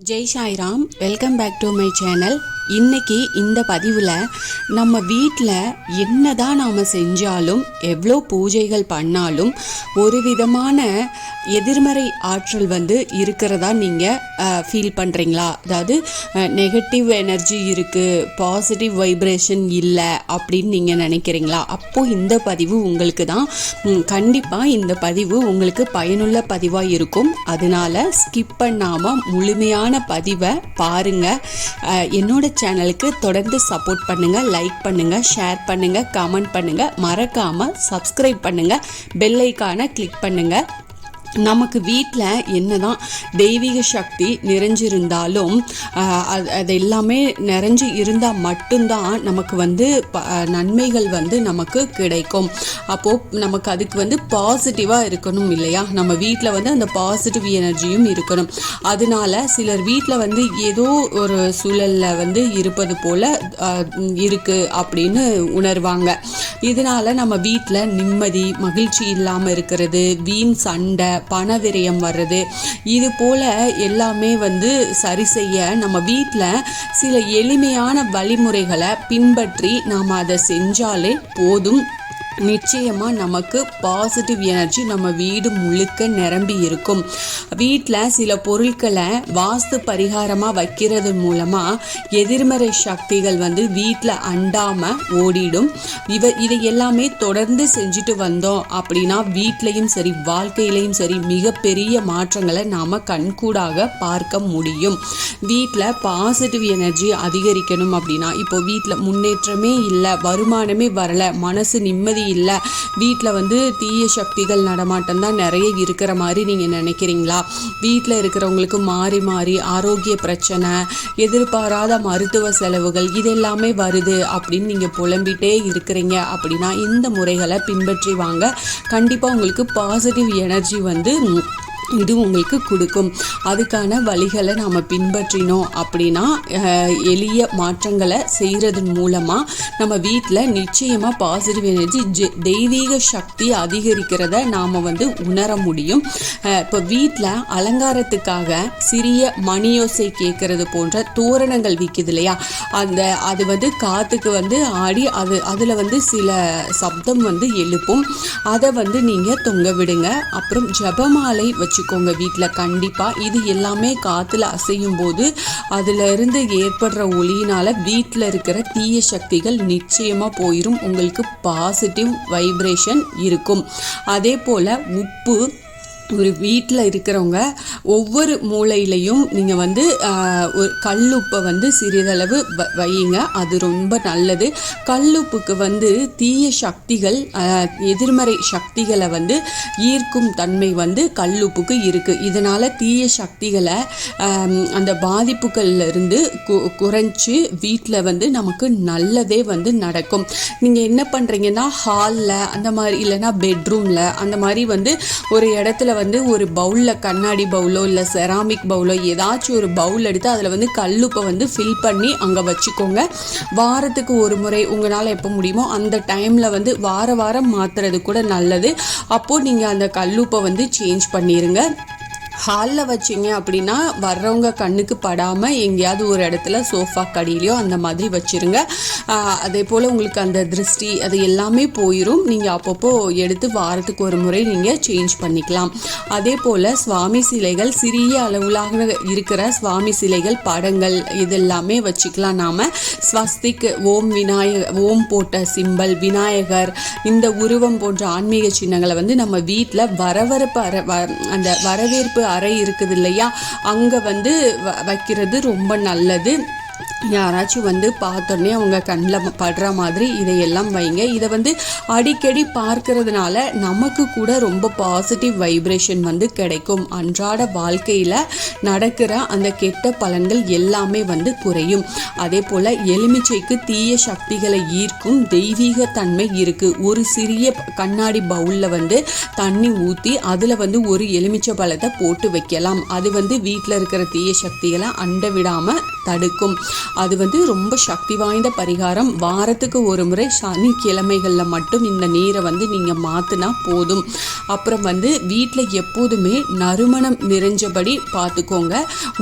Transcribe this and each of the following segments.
Jai Sairam welcome back to my channel இன்னைக்கு இந்த பதிவில் நம்ம வீட்டில் என்னதான் நாம் செஞ்சாலும் எவ்வளோ பூஜைகள் பண்ணாலும் ஒரு விதமான எதிர்மறை ஆற்றல் வந்து இருக்கிறதா நீங்கள் ஃபீல் பண்ணுறீங்களா அதாவது நெகட்டிவ் எனர்ஜி இருக்குது பாசிட்டிவ் வைப்ரேஷன் இல்லை அப்படின்னு நீங்கள் நினைக்கிறீங்களா? அப்போது இந்த பதிவு உங்களுக்கு தான் கண்டிப்பாக இந்த பதிவு உங்களுக்கு பயனுள்ள பதிவாக இருக்கும். அதனால ஸ்கிப் பண்ணாமல் முழுமையான பதிவை பாருங்கள் என்னோட சேனலுக்கு தொடர்ந்து சப்போர்ட் பண்ணுங்கள் லைக் பண்ணுங்கள் ஷேர் பண்ணுங்கள் கமெண்ட் பண்ணுங்கள் மறக்காமல் சப்ஸ்கிரைப் பண்ணுங்கள் பெல் ஐக்கானை கிளிக் பண்ணுங்கள் நமக்கு வீட்டில் என்னதான் தெய்வீக சக்தி நிறைஞ்சிருந்தாலும் அது அது எல்லாமே நிறைஞ்சு இருந்தால் மட்டும்தான் நமக்கு வந்து ப- நன்மைகள் வந்து நமக்கு கிடைக்கும். அப்போது நமக்கு அதுக்கு வந்து பாசிட்டிவாக இருக்கணும் இல்லையா? நம்ம வீட்டில் வந்து அந்த பாசிட்டிவ் எனர்ஜியும் இருக்கணும். அதனால சிலர் வீட்டில் வந்து ஏதோ ஒரு சூழலில் வந்து இருப்பது போல் இருக்குது அப்படின்னு உணர்வாங்க. இதனால் நம்ம வீட்டில் நிம்மதி மகிழ்ச்சி இல்லாமல் இருக்கிறது வீண் சண்டை பண விரயம் வர்றது. இது போல எல்லாமே வந்து சரி செய்ய நம்ம வீட்டில் சில எளிமையான வழிமுறைகளை பின்பற்றி நாம் அதை செஞ்சாலே போதும். நிச்சயமாக நமக்கு பாசிட்டிவ் எனர்ஜி நம்ம வீடு முழுக்க நிரம்பி இருக்கும். வீட்டில் சில பொருட்களை வாஸ்து பரிகாரமாக வைக்கிறது மூலமாக எதிர்மறை சக்திகள் வந்து வீட்டில் அண்டாமல் ஓடிடும். இவ இதை எல்லாமே தொடர்ந்து செஞ்சுட்டு வந்தோம் அப்படின்னா வீட்லேயும் சரி வாழ்க்கையிலையும் சரி மிகப்பெரிய மாற்றங்களை நாம் கண்கூடாக பார்க்க முடியும். வீட்டில் பாசிட்டிவ் எனர்ஜி அதிகரிக்கணும் அப்படின்னா இப்போ வீட்டில் முன்னேற்றமே இல்லை வருமானமே வரலை மனசு நிம்மதி இல்லை. வீட்டில் வந்து தீய சக்திகள் நடமாட்டம் தான் நிறைய இருக்கிற மாதிரி நீங்கள் நினைக்கிறீங்களா? வீட்டில் இருக்கிறவங்களுக்கு மாறி மாறி ஆரோக்கிய பிரச்சனை எதிர்பாராத மருத்துவ செலவுகள் இது எல்லாமே வருது அப்படின்னு நீங்கள் புலம்பிட்டே இருக்கிறீங்க அப்படின்னா இந்த முறைகளை பின்பற்றி வாங்க. கண்டிப்பாக உங்களுக்கு பாசிட்டிவ் எனர்ஜி வந்து இது உங்களுக்கு கொடுக்கும். அதுக்கான வழிகளை நாம் பின்பற்றினோம் அப்படின்னா எளிய மாற்றங்களை செய்கிறதன் மூலமாக நம்ம வீட்டில் நிச்சயமாக பாசிட்டிவ் எனர்ஜி ஜெ- தெய்வீக சக்தி அதிகரிக்கிறத நாம் வந்து உணர முடியும். இப்போ வீட்டில் அலங்காரத்துக்காக சிறிய மணியோசை கேட்கறது போன்ற தோரணங்கள் விற்கிது இல்லையா? அந்த அது வந்து காற்றுக்கு வந்து ஆடி அது அதில் வந்து சில சப்தம் வந்து எழுப்பும். அதை வந்து நீங்கள் தொங்க விடுங்க. அப்புறம் ஜபமாலை வச்சுக்கோங்க வீட்டில் கண்டிப்பாக இது எல்லாமே காற்றுல அசையும் போது அதுல இருந்து ஏற்படுற ஒளியினால வீட்டில் இருக்கிற தீய சக்திகள் நிச்சயமாக போயிடும் உங்களுக்கு பாசிட்டிவ் வைப்ரேஷன் இருக்கும். அதே போல் உப்பு ஒரு வீட்டில் இருக்கிறவங்க ஒவ்வொரு மூலையிலையும் நீங்கள் வந்து ஒரு கல்லுப்பை வந்து சிறிதளவு வ- வையுங்க. அது ரொம்ப நல்லது. கல்லுப்புக்கு வந்து தீய சக்திகள் எதிர்மறை சக்திகளை வந்து ஈர்க்கும் தன்மை வந்து கல்லுப்புக்கு இருக்குது இதனால் தீய சக்திகளை அந்த பாதிப்புகள்லேருந்து கு குறைஞ்சி வீட்டில் வந்து நமக்கு நல்லதே வந்து நடக்கும். நீங்கள் என்ன பண்ணுறீங்கன்னா ஹாலில் அந்த மாதிரி இல்லைன்னா பெட்ரூமில் அந்த மாதிரி வந்து ஒரு இடத்துல வந்து ஒரு பவுலில் கண்ணாடி பவுலோ இல்லை செராமிக் பவுலோ ஏதாச்சும் ஒரு பவுல் எடுத்து அதில் வந்து கல்லுப்பை வந்து ஃபில் பண்ணி அங்கே வச்சுக்கோங்க. வாரத்துக்கு ஒரு முறை உங்களால் எப்போ முடியுமோ அந்த டைமில் வந்து வார வாரம் மாற்றுறது கூட நல்லது. அப்போது நீங்கள் அந்த கல்லுப்பை வந்து சேஞ்ச் பண்ணிடுங்க ஹாலில் வச்சிங்க அப்படின்னா வர்றவங்க கண்ணுக்கு படாமல் எங்கேயாவது ஒரு இடத்துல சோஃபா கடியிலையோ அந்த மாதிரி வச்சுருங்க. அதே போல் உங்களுக்கு அந்த திருஷ்டி அது எல்லாமே போயிடும் நீங்கள் அப்பப்போ எடுத்து வாரத்துக்கு ஒரு முறை நீங்கள் சேஞ்ச் பண்ணிக்கலாம். அதே போல் சுவாமி சிலைகள் சிறிய அளவுலாக இருக்கிற சுவாமி சிலைகள் படங்கள் இதெல்லாமே வச்சுக்கலாம். நாம் ஸ்வஸ்திக் ஓம் விநாயக ஓம் போட்ட சிம்பல் விநாயகர் இந்த உருவம் போன்ற ஆன்மீக சின்னங்களை வந்து நம்ம வீட்டில் வரவரப்பு வ- அந்த வரவேற்பு அறை இருக்குது இல்லையா அங்கே வந்து வ- வைக்கிறது ரொம்ப நல்லது. யாராச்சும் வந்து பார்த்தோன்னே அவங்க கண்ணில் படுற மாதிரி இதையெல்லாம் வைங்க. இதை வந்து அடிக்கடி பார்க்கறதுனால நமக்கு கூட ரொம்ப பாசிட்டிவ் வைப்ரேஷன் வந்து கிடைக்கும். அன்றாட வாழ்க்கையில் நடக்கிற அந்த கெட்ட பலன்கள் எல்லாமே வந்து குறையும். அதே போல் எலுமிச்சைக்கு தீய சக்திகளை ஈர்க்கும் தெய்வீக தன்மை இருக்குது ஒரு சிறிய கண்ணாடி பவுலில் வந்து தண்ணி ஊற்றி அதில் வந்து ஒரு எலுமிச்சை பழத்தை போட்டு வைக்கலாம். அது வந்து வீட்டில் இருக்கிற தீய சக்திகளை அண்ட விடாமல் தடுக்கும். அது வந்து ரொம்ப சக்தி வாய்ந்த பரிகாரம். வாரத்துக்கு ஒரு முறை சனிக்கிழமைகளில் மட்டும் இந்த நீரை வந்து நீங்கள் மாற்றினா போதும். அப்புறம் வந்து வீட்டில் எப்போதுமே நறுமணம் நிறைஞ்சபடி பார்த்துக்கோங்க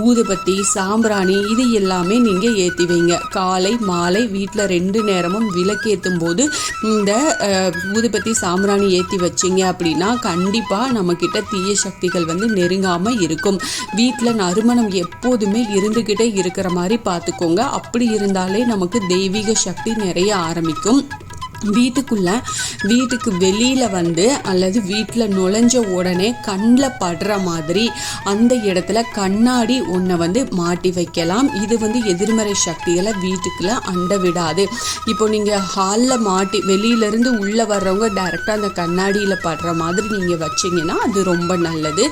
ஊதுபத்தி சாம்பிராணி இது எல்லாமே நீங்கள் ஏற்றி வைங்க. காலை மாலை வீட்டில் ரெண்டு நேரமும் விளக்கேற்றும் போது இந்த ஊதுபத்தி சாம்பிராணி ஏற்றி வச்சிங்க அப்படின்னா கண்டிப்பாக நம்மக்கிட்ட தீய சக்திகள் வந்து நெருங்காமல் இருக்கும். வீட்டில் நறுமணம் எப்போதுமே இருந்துக்கிட்டே இருக்கிற மாதிரி பார்த்துக்கோங்க அப்படி இருந்தாலே நமக்கு தெய்வீக சக்தி நிறைய ஆரம்பிக்கும். வீட்டுக்குள்ள வீட்டுக்கு வெளியில வந்து அல்லது வீட்டில் நுழைஞ்ச உடனே கண்ணில் படுற மாதிரி அந்த இடத்துல கண்ணாடி ஒன்றை வந்து மாட்டி வைக்கலாம். இது வந்து எதிர்மறை சக்திகளை வீட்டுக்குள்ள அண்ட விடாது. இப்போ நீங்கள் ஹாலில் மாட்டி வெளியிலேருந்து உள்ளே வர்றவங்க டைரெக்டாக அந்த கண்ணாடியில் படுற மாதிரி நீங்கள் வச்சிங்கன்னா அது ரொம்ப நல்லது.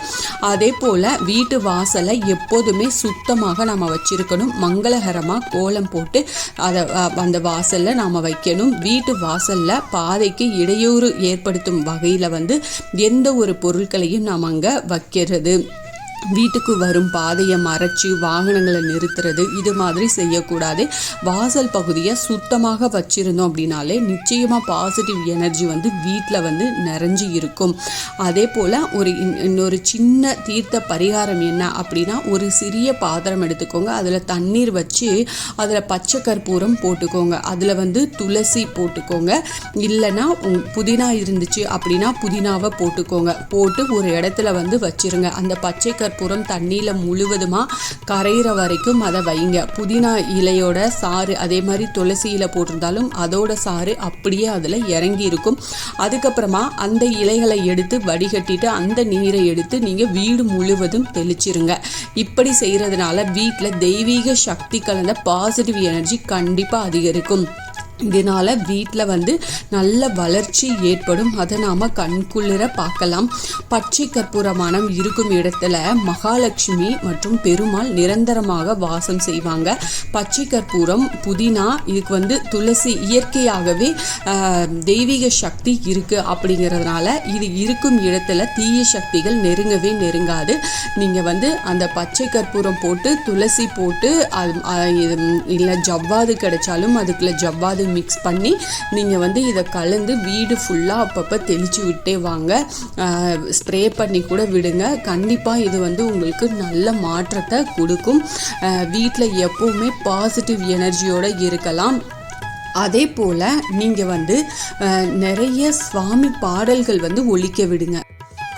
அதே போல் வீட்டு வாசலை எப்போதுமே சுத்தமாக நம்ம வச்சிருக்கணும். மங்களகரமாக கோலம் போட்டு அதை அந்த வாசலில் நாம் வைக்கணும். வீட்டு வா வாசலில் பாதைக்கு இடையூறு ஏற்படுத்தும் வகையில் வந்து எந்த ஒரு பொருட்களையும் நாம் அங்கே வைக்கிறது. வீட்டுக்கு வரும் பாதையை மறைச்சி வாகனங்களை நிறுத்துறது இது மாதிரி செய்யக்கூடாது. வாசல் பகுதியை சுத்தமாக வச்சிருந்தோம் அப்படின்னாலே நிச்சயமாக பாசிட்டிவ் எனர்ஜி வந்து வீட்டில் வந்து நிறைஞ்சு இருக்கும். அதே போல் ஒரு இன்- இன்னொரு சின்ன தீர்த்த பரிகாரம் என்ன அப்படின்னா ஒரு சிறிய பாத்திரம் எடுத்துக்கோங்க. அதில் தண்ணீர் வச்சு அதில் பச்சை கற்பூரம் போட்டுக்கோங்க. அதில் வந்து துளசி போட்டுக்கோங்க. இல்லைன்னா புதினா இருந்துச்சு அப்படின்னா புதினாவை போட்டுக்கோங்க. போட்டு ஒரு இடத்துல வந்து வச்சிருங்க. அந்த பச்சை கற்பூரம் புறம் தண்ணியில் முழுவதுமாக கரையிற வரைக்கும் அதை வைங்க. புதினா இலையோட சாறு அதே மாதிரி துளசி இலை போட்டிருந்தாலும் அதோட சாறு அப்படியே அதில் இறங்கி இருக்கும். அதுக்கப்புறமா அந்த இலைகளை எடுத்து வடிகட்டிட்டு அந்த நீரை எடுத்து நீங்கள் வீடு முழுவதும் தெளிச்சிருங்க. இப்படி செய்கிறதுனால வீட்டில் தெய்வீக சக்தி கலந்த பாசிட்டிவ் எனர்ஜி கண்டிப்பாக அதிகரிக்கும். இதனால் வீட்டில் வந்து நல்ல வளர்ச்சி ஏற்படும். அதை நாம் கண்குளிர பார்க்கலாம். பச்சை கற்பூரமானம் இருக்கும் இடத்துல மகாலட்சுமி மற்றும் பெருமாள் நிரந்தரமாக வாசம் செய்வாங்க. பச்சை கற்பூரம் புதினா இதுக்கு வந்து துளசி இயற்கையாகவே தெய்வீக சக்தி இருக்கு அப்படிங்கிறதுனால இது இருக்கும் இடத்துல தீய சக்திகள் நெருங்கவே நெருங்காது. நீங்கள் வந்து அந்த பச்சை கற்பூரம் போட்டு துளசி போட்டு அது இல்லை ஜவ்வாது கிடைச்சாலும் அதுக்குள்ள ஜவ்வாது மிக்ஸ் பண்ணி நீங்கள் வந்து இதை கலந்து வீடு ஃபுல்லாக அப்பப்போ தெளித்து விட்டே வாங்க. ஸ்ப்ரே பண்ணி கூட விடுங்க. கண்டிப்பாக இது வந்து உங்களுக்கு நல்ல மாற்றத்தை கொடுக்கும். வீட்டில் எப்போவுமே பாசிட்டிவ் எனர்ஜியோடு இருக்கலாம். அதே போல் நீங்கள் வந்து நிறைய சுவாமி பாடல்கள் வந்து ஒழிக்க விடுங்க.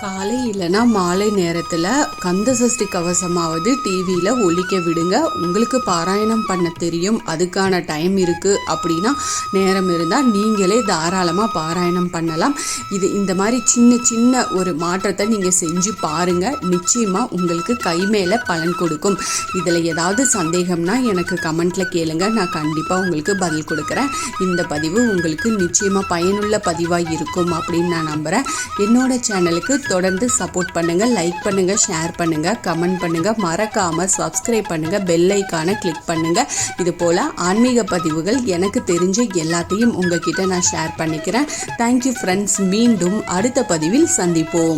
காலை இல்லைனா மாலை நேரத்தில் கந்த சஷ்டி கவசமாவது டிவியில் ஒழிக்க விடுங்க. உங்களுக்கு பாராயணம் பண்ண தெரியும். அதுக்கான டைம் இருக்குது அப்படின்னா நேரம் இருந்தால் நீங்களே தாராளமாக பாராயணம் பண்ணலாம். இது இந்த மாதிரி சின்ன சின்ன ஒரு மாற்றத்தை நீங்கள் செஞ்சு பாருங்கள் நிச்சயமாக உங்களுக்கு கை மேலே பலன் கொடுக்கும். இதில் ஏதாவது சந்தேகம்னா எனக்கு கமெண்ட்டில் கேளுங்க. நான் கண்டிப்பாக உங்களுக்கு பதில் கொடுக்குறேன். இந்த பதிவு உங்களுக்கு நிச்சயமாக பயனுள்ள பதிவாக இருக்கும் அப்படின்னு நான் நம்புகிறேன் என்னோட சேனலுக்கு தொடர்ந்து சப்போர்ட் பண்ணுங்கள் லைக் பண்ணுங்கள் ஷேர் பண்ணுங்கள் கமெண்ட் பண்ணுங்கள் மறக்காமல் சப்ஸ்கிரைப் பண்ணுங்கள் பெல் ஐக்கானை கிளிக் பண்ணுங்கள் இது போல் ஆன்மீக பதிவுகள் எனக்கு தெரிஞ்ச எல்லாத்தையும் உங்ககிட்ட நான் ஷேர் பண்ணிக்கிறேன். தேங்க்யூ ஃப்ரெண்ட்ஸ் மீண்டும் அடுத்த பதிவில் சந்திப்போம்.